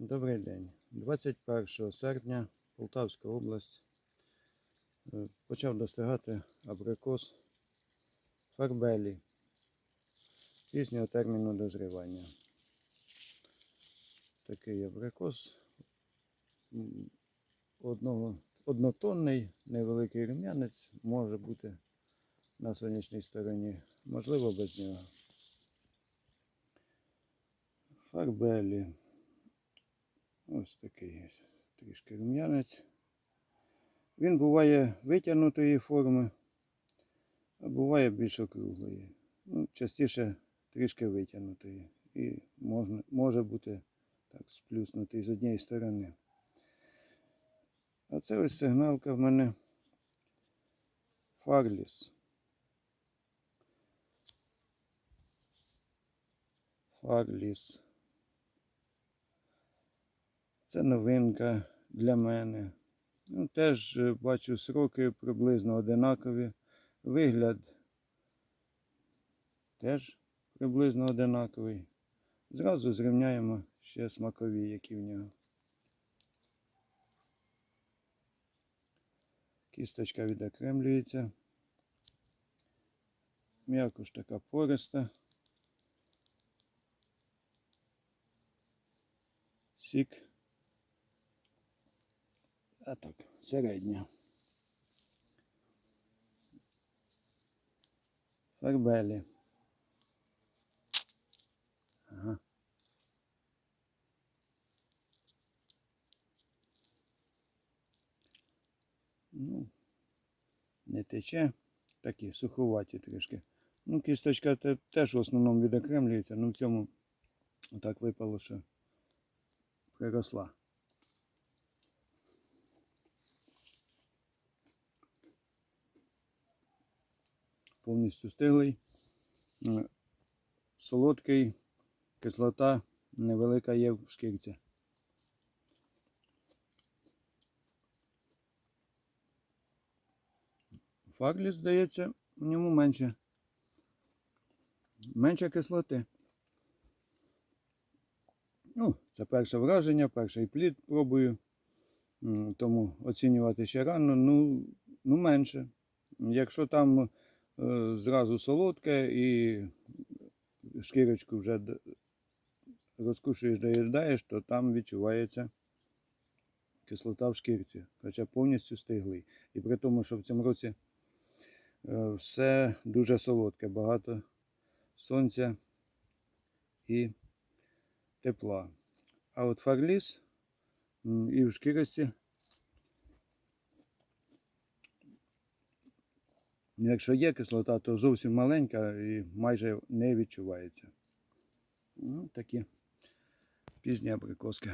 Добрий день. 21 серпня Полтавська область. Е, Почав достигати абрикос фарбелі пізнього терміну дозрівання. Такий абрикос. Одного, однотонний, невеликий рум'янець може бути на сонячній стороні, можливо без нього. Фарбелі. Ось такий трішки рум'янець. Він буває витягнутої форми, а буває більш округлої. Ну, частіше трішки витягнутої. І можна, може бути так сплюснутий з однієї сторони. А це ось сигналка в мене Фарліс. Фарліс. Це новинка для мене. Ну, теж е, бачу сроки приблизно одинакові. Вигляд теж приблизно одинаковий. Зразу зрівняємо ще смакові, які в нього. Кісточка відокремлюється. М'якуш така пориста. Сік. А так, середня. Фарбелі. Ага. Ну, не тече. Такі суховаті трішки. Ну, кісточка теж в основному відокремлюється, ну в цьому так випало, що приросла. Повністю стиглий, солодкий, кислота невелика є в шкірці. Фаглі, здається, в ньому менше. Менше кислоти. Ну, це перше враження, перший плід пробую. Тому оцінювати ще рано, ну, ну менше. Якщо там е, зразу солодке і шкірочку вже розкушуєш, доїдаєш, то там відчувається кислота в шкірці, хоча повністю стиглий. І при тому, що в цьому році е, все дуже солодке, багато сонця і тепла. А от фарліс і в шкірості Якщо є кислота, то зовсім маленька і майже не відчувається. Ну, такі пізні абрикоски.